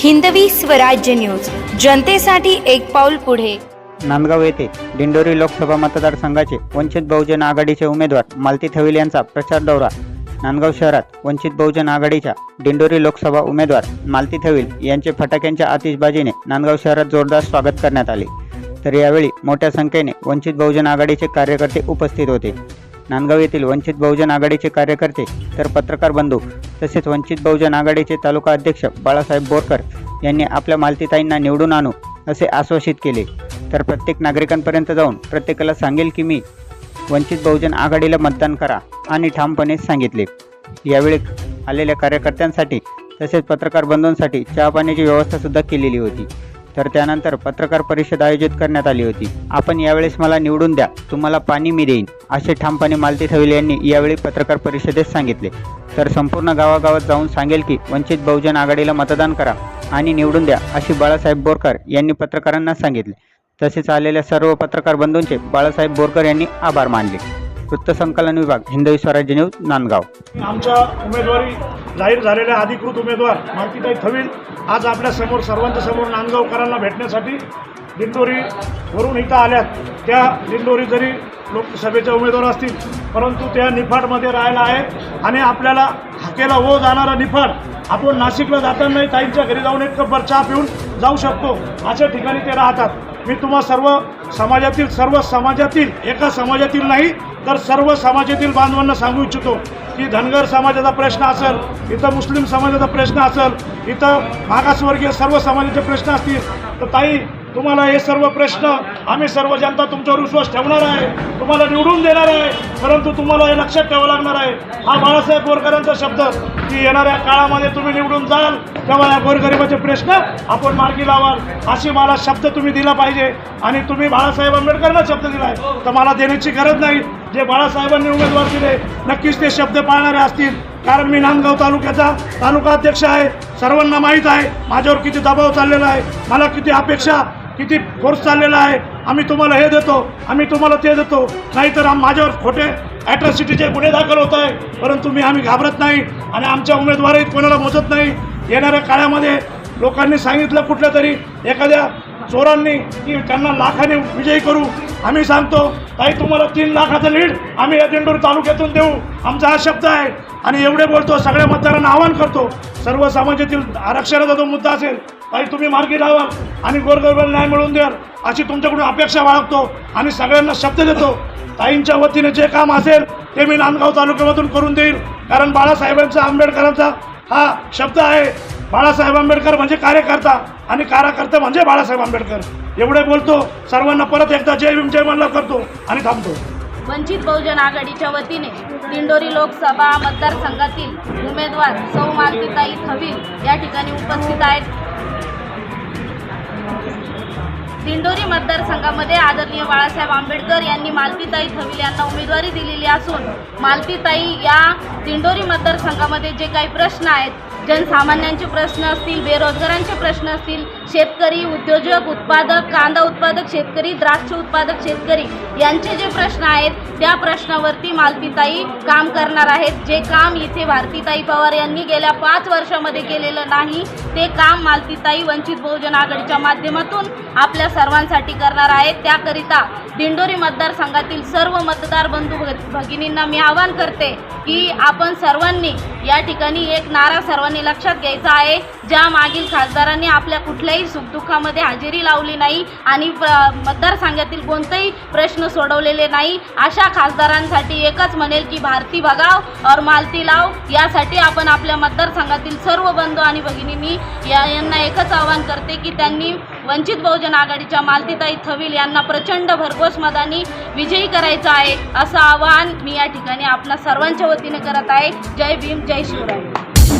Hindavi Swarajya news. जनतेसाठी एक पाऊल पुढे. नांदगाव येथे दिंडोरी लोकसभा मतदारसंघाचे वंचित बहुजन आघाडीचे उमेदवार मालती थविल यांचा प्रचार दौरा. नांदगाव शहरात वंचित बहुजन आघाडीच्या दिंडोरी लोकसभा उमेदवार मालती थविल यांचे फटाक्यांच्या आतिषबाजीने नांदगाव शहरात जोरदार स्वागत करण्यात आले. तर यावेळी मोठ्या संख्येने वंचित बहुजन आघाडीचे कार्यकर्ते उपस्थित होते. नांदगाव येथील वंचित बहुजन आघाडीचे कार्यकर्ते तर पत्रकार बंधू तसेच वंचित बहुजन आघाडीचे तालुका अध्यक्ष बाळासाहेब बोरकर यांनी आपल्या मालतीताईंना निवडून आणू असे आश्वासित केले. तर प्रत्येक नागरिकांपर्यंत जाऊन प्रत्येकाला सांगेल की मी वंचित बहुजन आघाडीला मतदान करा आणि ठामपणे सांगितले. यावेळी आलेल्या कार्यकर्त्यांसाठी तसेच पत्रकार बंधूंसाठी चहा पाण्याची व्यवस्था सुद्धा केलेली होती. तर त्यानंतर पत्रकार परिषद आयोजित करण्यात आली होती. आपण यावेळेस मला निवडून द्या. तुम्हाला पाणी मी देईन. असे ठामपणे मालती थविल यांनी यावेळी पत्रकार परिषदेत सांगितले. तर संपूर्ण गावागावात जाऊन सांगेल की वंचित बहुजन आघाडीला मतदान करा आणि निवडून द्या अशी बाळासाहेब बोरकर यांनी पत्रकारांना सांगितले. तसेच आलेल्या सर्व पत्रकार बंधूंचे बाळासाहेब बोरकर यांनी आभार मानले. वृत्तसंकलन विभाग हिंदवी स्वराज्य न्यूज नांदगाव. आमच्या उमेदवारी जाहीर झालेल्या अधिकृत उमेदवार मालतीताई थवीन आज आपल्यासमोर सर्वांच्या समोर नांदगावकरांना भेटण्यासाठी दिंडोरीवरून इथं आल्यात. त्या दिंडोरी जरी लोकसभेच्या उमेदवार असतील परंतु त्या निफाडमध्ये राहायला आहे आणि आपल्याला हाकेला ओ जाणारा निफाड आपण नाशिकला जातानाही ताईंच्या घरी जाऊन एक कप्पर चहा पिऊन जाऊ शकतो अशा ठिकाणी ते राहतात. मी तुम्हा सर्व समाजातील सर्व समाजातील एका समाजातील नाही तर सर्व समाजातील बांधवांना सांगू इच्छितो की धनगर समाजाचा प्रश्न असेल इथं मुस्लिम समाजाचा प्रश्न असेल इथं मागासवर्गीय सर्व समाजाचे प्रश्न असतील तर ताई तुम्हाला हे सर्व प्रश्न आम्ही सर्व जनता तुमच्यावर विश्वास ठेवणार आहे तुम्हाला निवडून देणार आहे परंतु तुम्हाला हे लक्षात ठेवावं लागणार आहे. हा बाळासाहेब बोरकरांचा शब्द की येणाऱ्या काळामध्ये तुम्ही निवडून जाल तेव्हा या गोरगरिबाचे प्रश्न आपण मार्गी लावाल अशी मला शब्द तुम्ही दिला पाहिजे. आणि तुम्ही बाळासाहेब आंबेडकरांना शब्द दिला आहे तर मला देण्याची गरज नाही. जे बाळासाहेबांनी उमेदवार दिले नक्कीच ते शब्द पाळणारे असतील. कारण मी नांदगाव तालुक्याचा तालुका अध्यक्ष आहे. सर्वांना माहीत आहे माझ्यावर किती दबाव चाललेला आहे. मला किती अपेक्षा किती फोर्स चाललेला आहे. आम्ही तुम्हाला हे देतो आम्ही तुम्हाला ते देतो. नाहीतर आम माझ्यावर खोटे ॲट्रॉसिटीचे गुन्हे दाखल होत आहे. परंतु मी आम्ही घाबरत नाही आणि आमच्या उमेदवारही कोणाला मोजत नाही. येणाऱ्या काळामध्ये लोकांनी सांगितलं कुठल्या तरी एखाद्या चोरांनी की त्यांना लाखाने विजयी करू. आम्ही सांगतो ताई तुम्हाला तीन लाखाचं लीड आम्ही या दिंडोरी तालुक्यातून देऊ. आमचा हा शब्द आहे. आणि एवढे बोलतो सगळ्या मतदारांना आवाहन करतो. सर्व समाजातील आरक्षणाचा जो मुद्दा असेल ताई तुम्ही मार्गी लावाल आणि गोरगरिबांना न्याय मिळवून द्याल अशी तुमच्याकडून अपेक्षा बाळगतो आणि सगळ्यांना शब्द देतो. ताईंच्या वतीने जे काम असेल ते मी नांदगाव तालुक्यामधून करून देईल. कारण बाळासाहेबांचा आंबेडकरांचा हा शब्द आहे. बाळासाहेब आंबेडकर म्हणजे कार्यकर्ता आणि कार्यकर्ता म्हणजे बाळासाहेब आंबेडकर. एवढे बोलतो सर्वांना परत एकदा जय भीम जय मल्ला करतो आणि थांबतो. वंचित बहुजन आघाडीच्या वतीने दिंडोरी लोकसभा मतदारसंघातील उमेदवार सौ मालतीताई थवील या ठिकाणी उपस्थित आहेत. दिंडोरी मतदारसंघामध्ये आदरणीय बाळासाहेब आंबेडकर यांनी मालतीताई थवील यांना उमेदवारी दिलेली असून मालतीताई या दिंडोरी मतदारसंघामध्ये जे काही प्रश्न आहेत जनसामान्यांचे प्रश्न असतील बेरोजगारांचे प्रश्न असतील शेतकरी उद्योजक उत्पादक कांदा उत्पादक शेतकरी द्राक्ष उत्पादक शेतकरी यांचे जे प्रश्न आहेत त्या प्रश्नावरती मालतीताई काम करणार आहेत. जे काम इथे भारतीताई पवार यांनी गेल्या पाच वर्षामध्ये केलेलं नाही ते काम मालतीताई वंचित बहुजन आघाडीच्या माध्यमातून आपल्या सर्वांसाठी करणार आहेत. त्याकरिता दिंडोरी मतदारसंघातील सर्व मतदार बंधू भग- भगिनींना मी आवाहन करते की आपण सर्वांनी या ठिकाणी एक नारा सर्वांनी लक्षात घ्यायचं आहे ज्या मागील खासदारांनी आपल्या कुठल्याही सुखदुःखामध्ये हजेरी लावली नाही आणि मतदारसंघातील कोणतेही प्रश्न सोडवलेले नाही अशा खासदारांसाठी एकच म्हणेल की भारती भगाव और मालती लाव. यासाठी आपण आपल्या मतदारसंघातील सर्व बंधू आणि भगिनींनी या यांना एकच आवाहन करते की त्यांनी वंचित बहुजन आघाडीच्या मालतीताई थविल यांना प्रचंड भरघोस मतांनी विजयी करायचं आहे असं आवाहन मी या ठिकाणी आपणा सर्वांच्या वतीने करत आहे. जय भीम जय शिवराय.